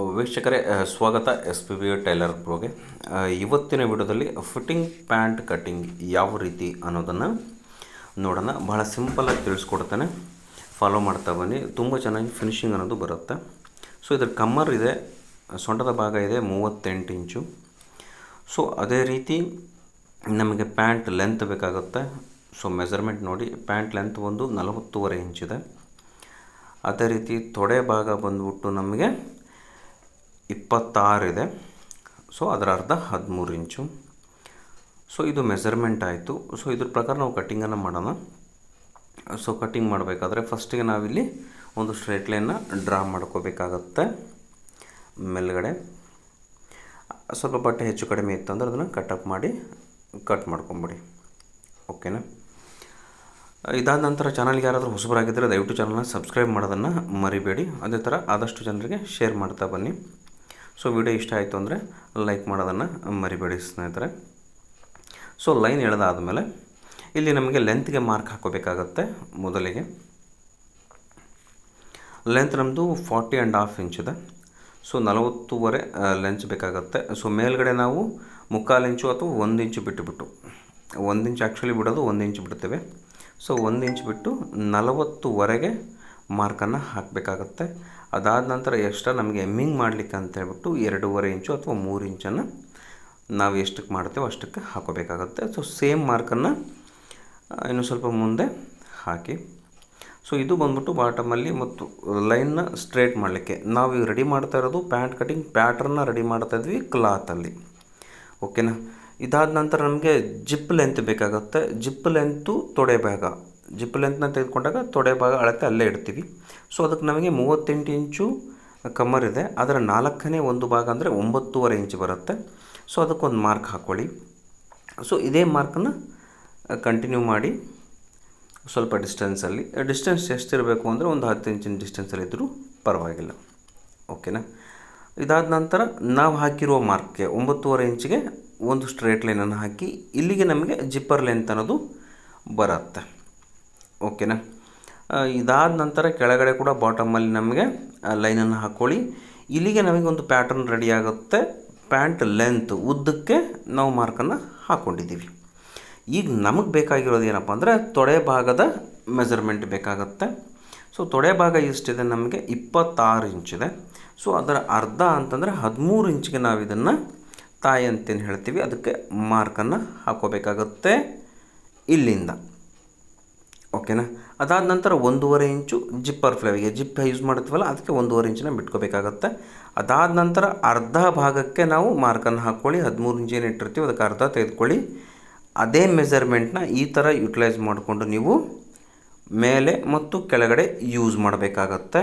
ವೀಕ್ಷಕರೇ ಸ್ವಾಗತ S P B tailor ಪ್ರೋಗೆ ಇವತ್ತಿನ ವಿಡಿಯೋದಲ್ಲಿ ಫಿಟ್ಟಿಂಗ್ ಪ್ಯಾಂಟ್ ಕಟ್ಟಿಂಗ್ ಯಾವ ರೀತಿ ಅನ್ನೋದನ್ನು ನೋಡೋಣ. ಬಹಳ ಸಿಂಪಲಾಗಿ ತಿಳಿಸ್ಕೊಡ್ತಾನೆ. ಫಾಲೋ ಮಾಡ್ತಾ ಬನ್ನಿ. ತುಂಬ ಚೆನ್ನಾಗಿ ಫಿನಿಶಿಂಗ್ ಅನ್ನೋದು ಬರುತ್ತೆ. ಸೊ, ಇದರ ಕಮ್ಮರ್ ಇದೆ. ಸೊಂಟದ ಭಾಗ ಇದೆ, ಮೂವತ್ತೆಂಟು ಇಂಚು. ಸೊ, ಅದೇ ರೀತಿ ನಮಗೆ ಪ್ಯಾಂಟ್ ಲೆಂತ್ ಬೇಕಾಗುತ್ತೆ. ಸೊ, ಮೆಜರ್ಮೆಂಟ್ ನೋಡಿ, ಪ್ಯಾಂಟ್ ಲೆಂತ್ ಒಂದು ನಲವತ್ತೂವರೆ ಇಂಚಿದೆ. ಅದೇ ರೀತಿ ತೊಡೆ ಭಾಗ ಬಂದ್ಬಿಟ್ಟು ನಮಗೆ ಇಪ್ಪತ್ತಾರಿದೆ ಸೊ ಅದರ ಅರ್ಧ ಹದಿಮೂರು ಇಂಚು. ಸೊ ಇದು ಮೆಸರ್ಮೆಂಟ್ ಆಯಿತು. ಸೊ ಇದ್ರ ಪ್ರಕಾರ ನಾವು ಕಟ್ಟಿಂಗನ್ನು ಮಾಡೋಣ. ಸೊ ಕಟ್ಟಿಂಗ್ ಮಾಡಬೇಕಾದ್ರೆ ಫಸ್ಟಿಗೆ ನಾವಿಲ್ಲಿ ಒಂದು ಸ್ಟ್ರೇಟ್ ಲೈನ್ನ ಡ್ರಾ ಮಾಡ್ಕೋಬೇಕಾಗತ್ತೆ ಮೇಲ್ಗಡೆ. ಸ್ವಲ್ಪ ಬಟ್ಟೆ ಹೆಚ್ಚು ಕಡಿಮೆ ಇತ್ತಂದ್ರೆ ಅದನ್ನು ಕಟಪ್ ಮಾಡಿ ಕಟ್ ಮಾಡ್ಕೊಂಬಿಡಿ. ಓಕೆನಾ ಇದಾದ ನಂತರ ಚಾನಲ್ಗೆ ಯಾರಾದರೂ ಹೊಸಬರಾಗಿದ್ದರೆ ದಯವಿಟ್ಟು ಚಾನಲ್ನ ಸಬ್ಸ್ಕ್ರೈಬ್ ಮಾಡೋದನ್ನು ಮರಿಬೇಡಿ. ಅದೇ ಥರ ಆದಷ್ಟು ಜನರಿಗೆ ಶೇರ್ ಮಾಡ್ತಾ ಬನ್ನಿ. ಸೊ ವಿಡಿಯೋ ಇಷ್ಟ ಆಯಿತು ಅಂದರೆ ಲೈಕ್ ಮಾಡೋದನ್ನು ಮರಿಬೇಡಿ ಸ್ನೇಹಿತರೆ. ಸೊ ಲೈನ್ ಎಳೆದಾದಮೇಲೆ ಇಲ್ಲಿ ನಮಗೆ ಲೆಂತ್ಗೆ ಮಾರ್ಕ್ ಹಾಕೋಬೇಕಾಗತ್ತೆ ಮೊದಲಿಗೆ. ಲೆಂತ್ ನಮ್ಮದು ಫಾರ್ಟಿ ಆ್ಯಂಡ್ ಹಾಫ್ ಇಂಚ್ ಇದೆ. ಸೊ ನಲವತ್ತುವರೆ ಲೆಂಚ್ ಬೇಕಾಗತ್ತೆ. ಸೊ ಮೇಲ್ಗಡೆ ನಾವು ಮುಕ್ಕಾಲು ಇಂಚು ಅಥವಾ ಒಂದು ಇಂಚು ಬಿಟ್ಟುಬಿಟ್ಟು ಒಂದು ಇಂಚ್ ಆ್ಯಕ್ಚುಲಿ ಬಿಡೋದು ಒಂದು ಇಂಚು ಬಿಡ್ತೇವೆ. ಸೊ ಒಂದು ಇಂಚ್ ಬಿಟ್ಟು ನಲವತ್ತುವರೆಗೆ ಮಾರ್ಕನ್ನು ಹಾಕಬೇಕಾಗತ್ತೆ. ಅದಾದ ನಂತರ ಎಕ್ಸ್ಟ್ರಾ ನಮಗೆ ಎಮ್ಮಿಂಗ್ ಮಾಡಲಿಕ್ಕೆ ಅಂತ ಹೇಳ್ಬಿಟ್ಟು ಎರಡೂವರೆ ಇಂಚು ಅಥವಾ ಮೂರು ಇಂಚನ್ನು ನಾವು ಎಷ್ಟಕ್ಕೆ ಮಾಡ್ತೇವೋ ಅಷ್ಟಕ್ಕೆ ಹಾಕೋಬೇಕಾಗುತ್ತೆ. ಸೊ ಸೇಮ್ ಮಾರ್ಕನ್ನು ಇನ್ನು ಸ್ವಲ್ಪ ಮುಂದೆ ಹಾಕಿ. ಸೊ ಇದು ಬಂದ್ಬಿಟ್ಟು ಬಾಟಮಲ್ಲಿ ಮತ್ತು ಲೈನ್ನ ಸ್ಟ್ರೇಟ್ ಮಾಡಲಿಕ್ಕೆ. ನಾವು ಈಗ ರೆಡಿ ಮಾಡ್ತಾ ಇರೋದು ಪ್ಯಾಂಟ್ ಕಟಿಂಗ್ ಪ್ಯಾಟ್ರನ್ನ ರೆಡಿ ಮಾಡ್ತಾ ಇದ್ವಿ ಕ್ಲಾತಲ್ಲಿ ಓಕೆನಾ ಇದಾದ ನಂತರ ನಮಗೆ ಜಿಪ್ ಲೆಂತ್ ಬೇಕಾಗುತ್ತೆ. ಜಿಪ್ ಲೆಂತು ತೊಡೆ ಭಾಗ. ಜಿಪ್ ಲೆಂತ್ನ ತೆಗೆದುಕೊಂಡಾಗ ತೊಡೆ ಭಾಗ ಅಳತೆ ಅಲ್ಲೇ ಇಡ್ತೀವಿ. ಸೊ ಅದಕ್ಕೆ ನಮಗೆ ಮೂವತ್ತೆಂಟು ಇಂಚು ಕಮ್ಮರ್ ಇದೆ. ಅದರ ನಾಲ್ಕನೇ ಒಂದು ಭಾಗ ಅಂದರೆ ಒಂಬತ್ತೂವರೆ ಇಂಚ್ ಬರುತ್ತೆ. ಸೊ ಅದಕ್ಕೊಂದು ಮಾರ್ಕ್ ಹಾಕ್ಕೊಳ್ಳಿ ಸೊ ಇದೇ ಮಾರ್ಕನ್ನು ಕಂಟಿನ್ಯೂ ಮಾಡಿ ಸ್ವಲ್ಪ ಡಿಸ್ಟೆನ್ಸಲ್ಲಿ ಡಿಸ್ಟೆನ್ಸ್ ಎಷ್ಟಿರಬೇಕು ಅಂದರೆ ಒಂದು ಹತ್ತು ಇಂಚಿನ ಡಿಸ್ಟೆನ್ಸಲ್ಲಿ ಇದ್ದರೂ ಪರವಾಗಿಲ್ಲ. ಓಕೆನಾ ಇದಾದ ನಂತರ ನಾವು ಹಾಕಿರುವ ಮಾರ್ಕ್ಗೆ ಒಂಬತ್ತೂವರೆ ಇಂಚಿಗೆ ಒಂದು ಸ್ಟ್ರೇಟ್ ಲೈನನ್ನು ಹಾಕಿ, ಇಲ್ಲಿಗೆ ನಮಗೆ ಜಿಪ್ಪರ್ ಲೆಂತ್ ಅನ್ನೋದು ಬರುತ್ತೆ. ಓಕೆನಾ? ಇದಾದ ನಂತರ ಕೆಳಗಡೆ ಕೂಡ ಬಾಟಮಲ್ಲಿ ನಮಗೆ ಲೈನನ್ನು ಹಾಕ್ಕೊಳ್ಳಿ ಇಲ್ಲಿಗೆ ನಮಗೆ ಒಂದು ಪ್ಯಾಟರ್ನ್ ರೆಡಿ ಆಗುತ್ತೆ. ಪ್ಯಾಂಟ್ ಲೆಂತ್ ಉದ್ದಕ್ಕೆ ನಾವು ಮಾರ್ಕನ್ನು ಹಾಕ್ಕೊಂಡಿದ್ದೀವಿ ಈಗ ನಮಗೆ ಬೇಕಾಗಿರೋದು ಏನಪ್ಪ ಅಂದರೆ ತೊಡೆ ಭಾಗದ ಮೆಜರ್ಮೆಂಟ್ ಬೇಕಾಗುತ್ತೆ. ಸೊ ತೊಡೆ ಭಾಗ ಎಷ್ಟಿದೆ ನಮಗೆ? ಇಪ್ಪತ್ತಾರು ಇಂಚಿದೆ. ಸೊ ಅದರ ಅರ್ಧ ಅಂತಂದರೆ ಹದಿಮೂರು ಇಂಚಿಗೆ ನಾವು ಇದನ್ನು ತಾಯಿ ಅಂತೇನು ಹೇಳ್ತೀವಿ. ಅದಕ್ಕೆ ಮಾರ್ಕನ್ನು ಹಾಕೋಬೇಕಾಗುತ್ತೆ ಇಲ್ಲಿಂದ. ಓಕೆನಾ? ಅದಾದ ನಂತರ ಒಂದೂವರೆ ಇಂಚು ಜಿಪ್ಪರ್ ಫ್ಲೇವಿಗೆ ಜಿಪ್ ಯೂಸ್ ಮಾಡ್ತೀವಲ್ಲ ಅದಕ್ಕೆ ಒಂದೂವರೆ ಇಂಚಿನ ಬಿಟ್ಕೋಬೇಕಾಗತ್ತೆ. ಅದಾದ ನಂತರ ಅರ್ಧ ಭಾಗಕ್ಕೆ ನಾವು ಮಾರ್ಕನ್ನು ಹಾಕ್ಕೊಳ್ಳಿ ಹದಿಮೂರು ಇಂಚು ಏನು ಇಟ್ಟಿರ್ತೀವಿ ಅದಕ್ಕೆ ಅರ್ಧ ತೆಗೆದುಕೊಳ್ಳಿ. ಅದೇ ಮೆಜರ್ಮೆಂಟ್ನ ಈ ಥರ ಯುಟಿಲೈಸ್ ಮಾಡಿಕೊಂಡು ನೀವು ಮೇಲೆ ಮತ್ತು ಕೆಳಗಡೆ ಯೂಸ್ ಮಾಡಬೇಕಾಗತ್ತೆ.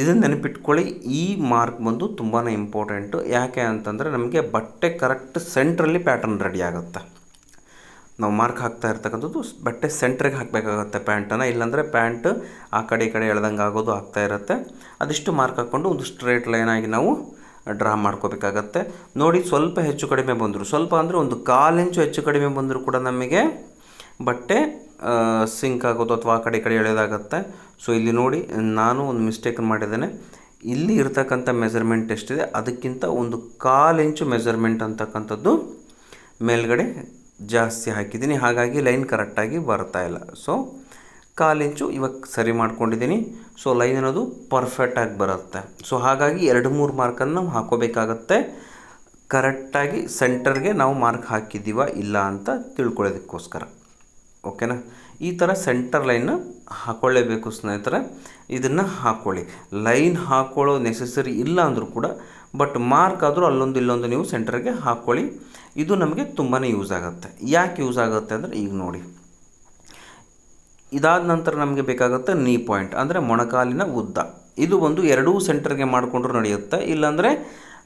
ಇದನ್ನು ನೆನಪಿಟ್ಕೊಳ್ಳಿ, ಈ ಮಾರ್ಕ್ ಬಂದು ತುಂಬಾ ಇಂಪಾರ್ಟೆಂಟು ಯಾಕೆ ಅಂತಂದರೆ ನಮಗೆ ಬಟ್ಟೆ ಕರೆಕ್ಟ್ ಸೆಂಟ್ರಲ್ಲಿ ಪ್ಯಾಟರ್ನ್ ರೆಡಿ ಆಗುತ್ತೆ. ನಾವು ಮಾರ್ಕ್ ಹಾಕ್ತಾ ಇರ್ತಕ್ಕಂಥದ್ದು ಬಟ್ಟೆ ಸೆಂಟ್ರಿಗೆ ಹಾಕಬೇಕಾಗತ್ತೆ ಪ್ಯಾಂಟನ್ನು. ಇಲ್ಲಾಂದರೆ ಪ್ಯಾಂಟ್ ಆ ಕಡೆ ಈ ಕಡೆ ಎಳ್ದಂಗೆ ಆಗೋದು ಆಗ್ತಾ ಇರುತ್ತೆ. ಅದಿಷ್ಟು ಮಾರ್ಕ್ ಹಾಕ್ಕೊಂಡು ಒಂದು ಸ್ಟ್ರೇಟ್ ಲೈನಾಗಿ ನಾವು ಡ್ರಾ ಮಾಡ್ಕೋಬೇಕಾಗತ್ತೆ. ನೋಡಿ ಸ್ವಲ್ಪ ಹೆಚ್ಚು ಕಡಿಮೆ ಬಂದರು. ಸ್ವಲ್ಪ ಅಂದರೆ ಒಂದು ಕಾಲು ಇಂಚು ಹೆಚ್ಚು ಕಡಿಮೆ ಬಂದರೂ ಕೂಡ ನಮಗೆ ಬಟ್ಟೆ ಸಿಂಕ್ ಆಗೋದು ಅಥವಾ ಆ ಕಡೆ ಈ ಕಡೆ ಎಳೆಯೋದಾಗತ್ತೆ ಸೊ ಇಲ್ಲಿ ನೋಡಿ ನಾನು ಒಂದು ಮಿಸ್ಟೇಕ್ ಮಾಡಿದ್ದೇನೆ. ಇಲ್ಲಿ ಇರ್ತಕ್ಕಂಥ ಮೆಜರ್ಮೆಂಟ್ ಎಷ್ಟಿದೆ? ಅದಕ್ಕಿಂತ ಒಂದು ಕಾಲು ಇಂಚು ಮೆಜರ್ಮೆಂಟ್ ಅಂತಕ್ಕಂಥದ್ದು ಮೇಲ್ಗಡೆ ಜಾಸ್ತಿ ಹಾಕಿದ್ದೀನಿ. ಹಾಗಾಗಿ ಲೈನ್ ಕರೆಕ್ಟಾಗಿ ಬರ್ತಾ ಇಲ್ಲ. ಸೊ ಕಾಲು ಇಂಚು ಇವಾಗ ಸರಿ ಮಾಡ್ಕೊಂಡಿದ್ದೀನಿ. ಸೊ ಲೈನ್ ಅನ್ನೋದು ಪರ್ಫೆಕ್ಟಾಗಿ ಬರುತ್ತೆ. ಸೊ ಹಾಗಾಗಿ ಎರಡು ಮೂರು ಮಾರ್ಕನ್ನು ನಾವು ಹಾಕೋಬೇಕಾಗತ್ತೆ. ಕರೆಕ್ಟಾಗಿ ಸೆಂಟರ್ಗೆ ನಾವು ಮಾರ್ಕ್ ಹಾಕಿದ್ದೀವ ಇಲ್ಲ ಅಂತ ತಿಳ್ಕೊಳ್ಳೋದಕ್ಕೋಸ್ಕರ. ಓಕೆನಾ ಈ ಥರ ಸೆಂಟರ್ ಲೈನ್ನ ಹಾಕ್ಕೊಳ್ಳೇಬೇಕು ಸ್ನೇಹಿತರೆ. ಇದನ್ನು ಹಾಕ್ಕೊಳ್ಳಿ ಲೈನ್ ಹಾಕ್ಕೊಳ್ಳೋ ನೆಸೆಸರಿ ಇಲ್ಲ ಅಂದರೂ ಕೂಡ ಬಟ್ ಮಾರ್ಕ್ ಆದರೂ ಅಲ್ಲೊಂದು ಇಲ್ಲೊಂದು ನೀವು ಸೆಂಟರ್ಗೆ ಹಾಕ್ಕೊಳ್ಳಿ ಇದು ನಮಗೆ ತುಂಬಾ ಯೂಸ್ ಆಗುತ್ತೆ. ಯಾಕೆ ಯೂಸ್ ಆಗುತ್ತೆ ಅಂದರೆ ಈಗ ನೋಡಿ. ಇದಾದ ನಂತರ ನಮಗೆ ಬೇಕಾಗುತ್ತೆ ನೀ ಪಾಯಿಂಟ್ ಅಂದರೆ ಮೊಣಕಾಲಿನ ಉದ್ದ. ಇದು ಒಂದು ಎರಡೂ ಸೆಂಟರ್ಗೆ ಮಾಡಿಕೊಂಡ್ರು ನಡೆಯುತ್ತೆ. ಇಲ್ಲಾಂದರೆ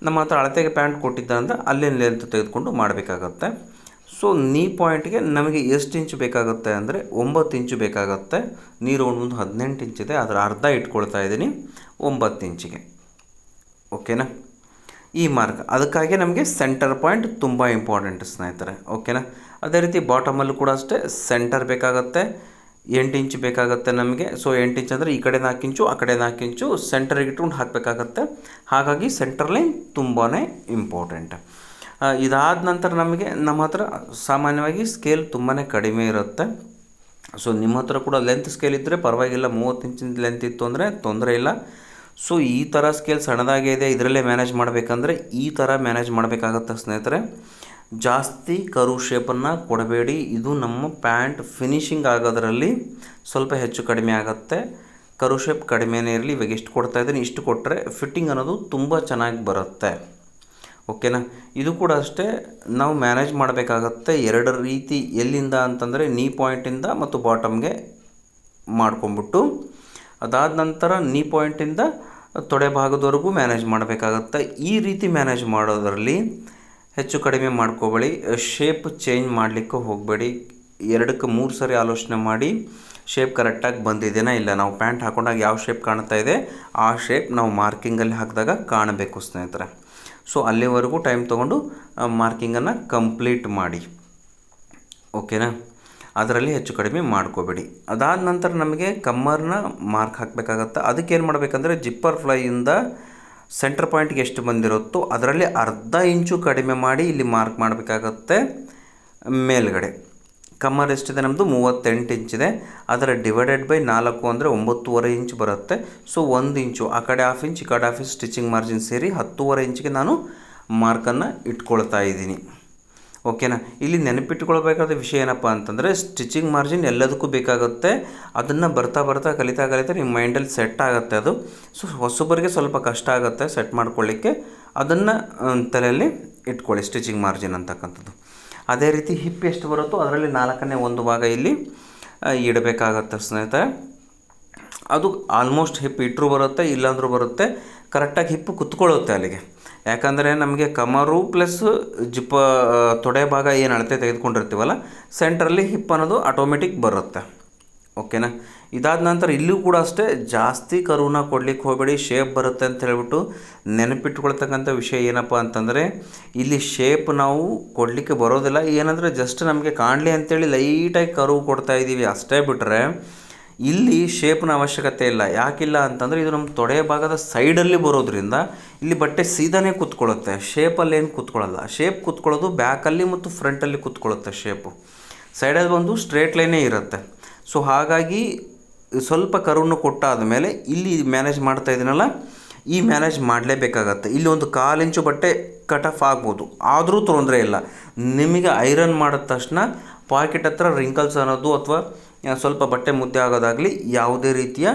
ನಮ್ಮ ಹತ್ರ ಅಳತೆಗೆ ಪ್ಯಾಂಟ್ ಕೊಟ್ಟಿದ್ದ ಅಂದರೆ ಅಲ್ಲೇ ಲೆಂತ್ ತೆಗೆದುಕೊಂಡು ಮಾಡಬೇಕಾಗತ್ತೆ. ಸೊ ನೀ ಪಾಯಿಂಟ್ಗೆ ನಮಗೆ ಎಷ್ಟು ಇಂಚು ಬೇಕಾಗುತ್ತೆ ಅಂದರೆ ಒಂಬತ್ತು ಇಂಚು ಬೇಕಾಗುತ್ತೆ. ನೀರು ಒಂದು ಹದಿನೆಂಟು ಇಂಚಿದೆ ಅದರ ಅರ್ಧ ಇಟ್ಕೊಳ್ತಾ ಇದ್ದೀನಿ. ಒಂಬತ್ತು ಇಂಚಿಗೆ ಓಕೆನಾ ಈ ಮಾರ್ಕ್ ಅದಕ್ಕಾಗಿ ನಮಗೆ ಸೆಂಟರ್ ಪಾಯಿಂಟ್ ತುಂಬ ಇಂಪಾರ್ಟೆಂಟ್ ಸ್ನೇಹಿತರೆ ಓಕೆನಾ ಅದೇ ರೀತಿ ಬಾಟಮಲ್ಲೂ ಕೂಡ ಅಷ್ಟೇ ಸೆಂಟರ್ ಬೇಕಾಗುತ್ತೆ, ಎಂಟು ಇಂಚ್ ಬೇಕಾಗುತ್ತೆ ನಮಗೆ. ಸೊ ಎಂಟು ಇಂಚ್ ಅಂದರೆ ಈ ಕಡೆ ನಾಲ್ಕು ಇಂಚು ಆ ಕಡೆ ನಾಲ್ಕು ಇಂಚು ಸೆಂಟರಿಗೆ ಇಟ್ಕೊಂಡು ಹಾಕಬೇಕಾಗತ್ತೆ. ಹಾಗಾಗಿ ಸೆಂಟರ್ ಲೈನ್ ತುಂಬಾ ಇಂಪಾರ್ಟೆಂಟ್ ಇದಾದ ನಂತರ ನಮಗೆ ನಮ್ಮ ಹತ್ರ ಸಾಮಾನ್ಯವಾಗಿ ಸ್ಕೇಲ್ ತುಂಬಾ ಕಡಿಮೆ ಇರುತ್ತೆ. ಸೊ ನಿಮ್ಮ ಹತ್ರ ಕೂಡ ಲೆಂತ್ ಸ್ಕೇಲ್ ಇದ್ದರೆ ಪರವಾಗಿಲ್ಲ, ಮೂವತ್ತು ಇಂಚಿನ ಲೆಂತ್ ಇತ್ತು ಅಂದರೆ ತೊಂದರೆ ಇಲ್ಲ. ಸೊ ಈ ಥರ ಸ್ಕೇಲ್ ಸಣ್ಣದಾಗೇ ಇದೆ, ಇದರಲ್ಲೇ ಮ್ಯಾನೇಜ್ ಮಾಡಬೇಕಂದ್ರೆ ಈ ಥರ ಮ್ಯಾನೇಜ್ ಮಾಡಬೇಕಾಗತ್ತೆ ಸ್ನೇಹಿತರೆ. ಜಾಸ್ತಿ ಕರು ಶೇಪನ್ನು ಕೊಡಬೇಡಿ, ಇದು ನಮ್ಮ ಪ್ಯಾಂಟ್ ಫಿನಿಶಿಂಗ್ ಆಗೋದರಲ್ಲಿ ಸ್ವಲ್ಪ ಹೆಚ್ಚು ಕಡಿಮೆ ಆಗುತ್ತೆ. ಕರು ಶೇಪ್ ಕಡಿಮೆನೇ ಇರಲಿ, ಇವಾಗ ಎಷ್ಟು ಕೊಡ್ತಾ ಇದ್ದೀನಿ, ಇಷ್ಟು ಕೊಟ್ಟರೆ ಫಿಟ್ಟಿಂಗ್ ಅನ್ನೋದು ತುಂಬ ಚೆನ್ನಾಗಿ ಬರುತ್ತೆ. ಓಕೆನಾ ಇದು ಕೂಡ ಅಷ್ಟೇ, ನಾವು ಮ್ಯಾನೇಜ್ ಮಾಡಬೇಕಾಗತ್ತೆ ಎರಡು ರೀತಿ ಎಲ್ಲಿಂದ ಅಂತಂದರೆ ನೀ ಪಾಯಿಂಟಿಂದ ಮತ್ತು ಬಾಟಮ್ಗೆ ಮಾಡ್ಕೊಂಬಿಟ್ಟು ಅದಾದ ನಂತರ ನೀ ಪಾಯಿಂಟಿಂದ ತೊಡೆ ಭಾಗದವರೆಗೂ ಮ್ಯಾನೇಜ್ ಮಾಡಬೇಕಾಗತ್ತೆ. ಈ ರೀತಿ ಮ್ಯಾನೇಜ್ ಮಾಡೋದರಲ್ಲಿ ಹೆಚ್ಚು ಕಡಿಮೆ ಮಾಡ್ಕೋಬೇಡಿ. ಶೇಪ್ ಚೇಂಜ್ ಮಾಡಲಿಕ್ಕೆ ಹೋಗಬೇಡಿ. ಎರಡಕ್ಕೆ ಮೂರು ಸರಿ ಆಲೋಚನೆ ಮಾಡಿ ಶೇಪ್ ಕರೆಕ್ಟಾಗಿ ಬಂದಿದೆಯಾ ಇಲ್ಲ? ನಾವು ಪ್ಯಾಂಟ್ ಹಾಕೊಂಡಾಗ ಯಾವ ಶೇಪ್ ಕಾಣ್ತಾ ಇದೆ? ಆ ಶೇಪ್ ನಾವು ಮಾರ್ಕಿಂಗಲ್ಲಿ ಹಾಕಿದಾಗ ಕಾಣಬೇಕು ಸ್ನೇಹಿತರೆ. ಸೊ ಅಲ್ಲಿವರೆಗೂ ಟೈಮ್ ತೊಗೊಂಡು ಮಾರ್ಕಿಂಗನ್ನು ಕಂಪ್ಲೀಟ್ ಮಾಡಿ. ಓಕೆನಾ ಅದರಲ್ಲಿ ಹೆಚ್ಚು ಕಡಿಮೆ ಮಾಡ್ಕೋಬೇಡಿ. ಅದಾದ ನಂತರ ನಮಗೆ ಕಮ್ಮರ್ನ ಮಾರ್ಕ್ ಹಾಕಬೇಕಾಗತ್ತೆ. ಅದಕ್ಕೆ ಏನು ಮಾಡಬೇಕಂದ್ರೆ ಜಿಪ್ಪರ್ ಫ್ಲೈಯಿಂದ ಸೆಂಟರ್ ಪಾಯಿಂಟ್ಗೆ ಎಷ್ಟು ಬಂದಿರುತ್ತೋ ಅದರಲ್ಲಿ ಅರ್ಧ ಇಂಚು ಕಡಿಮೆ ಮಾಡಿ ಇಲ್ಲಿ ಮಾರ್ಕ್ ಮಾಡಬೇಕಾಗತ್ತೆ ಮೇಲ್ಗಡೆ. ಕಮ್ಮರ್ ಎಷ್ಟಿದೆ ನಮ್ಮದು ಮೂವತ್ತೆಂಟು ಇಂಚಿದೆ ಅದರ ಡಿವೈಡೆಡ್ ಬೈ ನಾಲ್ಕು ಅಂದರೆ ಒಂಬತ್ತೂವರೆ ಇಂಚ್ ಬರುತ್ತೆ. ಸೊ ಒಂದು ಇಂಚು. ಆ ಕಡೆ ಹಾಫ್ ಇಂಚ್ ಈ ಕಡೆ ಹಾಫ್ ಇಂಚ್ ಸ್ಟಿಚಿಂಗ್ ಮಾರ್ಜಿನ್ ಸೇರಿ ಹತ್ತೂವರೆ ಇಂಚಿಗೆ ನಾನು ಮಾರ್ಕನ್ನು ಇಟ್ಕೊಳ್ತಾ ಇದ್ದೀನಿ. ಓಕೆನಾ? ಇಲ್ಲಿ ನೆನಪಿಟ್ಟುಕೊಳ್ಬೇಕಾದ ವಿಷಯ ಏನಪ್ಪ ಅಂತಂದರೆ, ಸ್ಟಿಚಿಂಗ್ ಮಾರ್ಜಿನ್ ಎಲ್ಲದಕ್ಕೂ ಬೇಕಾಗುತ್ತೆ. ಅದನ್ನು ಬರ್ತಾ ಬರ್ತಾ, ಕಲಿತಾ ಕಲಿತಾ ನಿಮ್ಮ ಮೈಂಡಲ್ಲಿ ಸೆಟ್ ಆಗುತ್ತೆ ಅದು. ಸೊ ಹೊಸಬರಿಗೆ ಸ್ವಲ್ಪ ಕಷ್ಟ ಆಗುತ್ತೆ ಸೆಟ್ ಮಾಡ್ಕೊಳ್ಳಿಕ್ಕೆ. ಅದನ್ನು ತಲೆಯಲ್ಲಿ ಇಟ್ಕೊಳ್ಳಿ ಸ್ಟಿಚಿಂಗ್ ಮಾರ್ಜಿನ್ ಅಂತಕ್ಕಂಥದ್ದು. ಅದೇ ರೀತಿ ಹಿಪ್ ಎಷ್ಟು ಬರುತ್ತೋ ಅದರಲ್ಲಿ ನಾಲ್ಕನೇ ಒಂದು ಭಾಗ ಇಲ್ಲಿ ಇಡಬೇಕಾಗತ್ತೆ ಸ್ನೇಹಿತರೆ. ಅದು ಆಲ್ಮೋಸ್ಟ್ ಹಿಪ್ ಇಟ್ಟರೂ ಬರುತ್ತೆ, ಇಲ್ಲಾಂದರೂ ಬರುತ್ತೆ. ಕರೆಕ್ಟಾಗಿ ಹಿಪ್ಪು ಕುತ್ಕೊಳ್ಳುತ್ತೆ ಅಲ್ಲಿಗೆ. ಯಾಕಂದರೆ ನಮಗೆ ಕಮರು ಪ್ಲಸ್ ಜಿಪ್ಪ ತೊಡೆ ಭಾಗ ಏನು ಅಳತೆ ತೆಗೆದುಕೊಂಡಿರ್ತೀವಲ್ಲ ಸೆಂಟ್ರಲ್ಲಿ ಹಿಪ್ ಅನ್ನೋದು ಆಟೋಮೆಟಿಕ್ ಬರುತ್ತೆ. ಓಕೆನಾ ಇದಾದ ನಂತರ ಇಲ್ಲೂ ಕೂಡ ಅಷ್ಟೇ ಜಾಸ್ತಿ ಕರುವನ್ನ ಕೊಡ್ಲಿಕ್ಕೆ ಹೋಗಬೇಡಿ ಶೇಪ್ ಬರುತ್ತೆ ಅಂತ ಹೇಳ್ಬಿಟ್ಟು ನೆನಪಿಟ್ಕೊಳ್ತಕ್ಕಂಥ ವಿಷಯ ಏನಪ್ಪ ಅಂತಂದರೆ, ಇಲ್ಲಿ ಶೇಪ್ ನಾವು ಕೊಡಲಿಕ್ಕೆ ಬರೋದಿಲ್ಲ. ಏನಂದರೆ ಜಸ್ಟ್ ನಮಗೆ ಕಾಣಲಿ ಅಂತೇಳಿ ಲೈಟಾಗಿ ಕರು ಕೊಡ್ತಾ ಇದ್ದೀವಿ ಅಷ್ಟೇ ಬಿಟ್ಟರೆ ಇಲ್ಲಿ ಶೇಪ್ನ ಅವಶ್ಯಕತೆ ಇಲ್ಲ. ಯಾಕಿಲ್ಲ ಅಂತಂದರೆ ಇದು ನಮ್ಮ ತೊಡೆ ಭಾಗದ ಸೈಡಲ್ಲಿ ಬರೋದ್ರಿಂದ ಇಲ್ಲಿ ಬಟ್ಟೆ ಸೀದಾನೇ ಕೂತ್ಕೊಳ್ಳುತ್ತೆ. ಶೇಪಲ್ಲಿ ಏನು ಕೂತ್ಕೊಳ್ಳಲ್ಲ. ಶೇಪ್ ಕೂತ್ಕೊಳ್ಳೋದು ಬ್ಯಾಕಲ್ಲಿ ಮತ್ತು ಫ್ರಂಟಲ್ಲಿ ಕೂತ್ಕೊಳ್ಳುತ್ತೆ ಶೇಪು. ಸೈಡಲ್ಲಿ ಬಂದು ಸ್ಟ್ರೇಟ್ ಲೈನೇ ಇರುತ್ತೆ. ಸೊ ಹಾಗಾಗಿ ಸ್ವಲ್ಪ ಕರುವನ್ನು ಕೊಟ್ಟಾದ ಮೇಲೆ ಇಲ್ಲಿ ಮ್ಯಾನೇಜ್ ಮಾಡ್ತಾ ಇದ್ದೀನಲ್ಲ ಈ ಮ್ಯಾನೇಜ್ ಮಾಡಲೇಬೇಕಾಗತ್ತೆ. ಇಲ್ಲಿ ಒಂದು ಕಾಲು ಇಂಚು ಬಟ್ಟೆ ಕಟ್ ಆಫ್ ಆಗ್ಬೋದು. ಆದರೂ ತೊಂದರೆ ಇಲ್ಲ. ನಿಮಗೆ ಐರನ್ ಮಾಡಿದ ತಕ್ಷಣ ಪಾಕೆಟ್ ಹತ್ರ ರಿಂಕಲ್ಸ್ ಅನ್ನೋದು ಅಥವಾ ಸ್ವಲ್ಪ ಬಟ್ಟೆ ಮುದ್ದೆ ಆಗೋದಾಗಲಿ ಯಾವುದೇ ರೀತಿಯ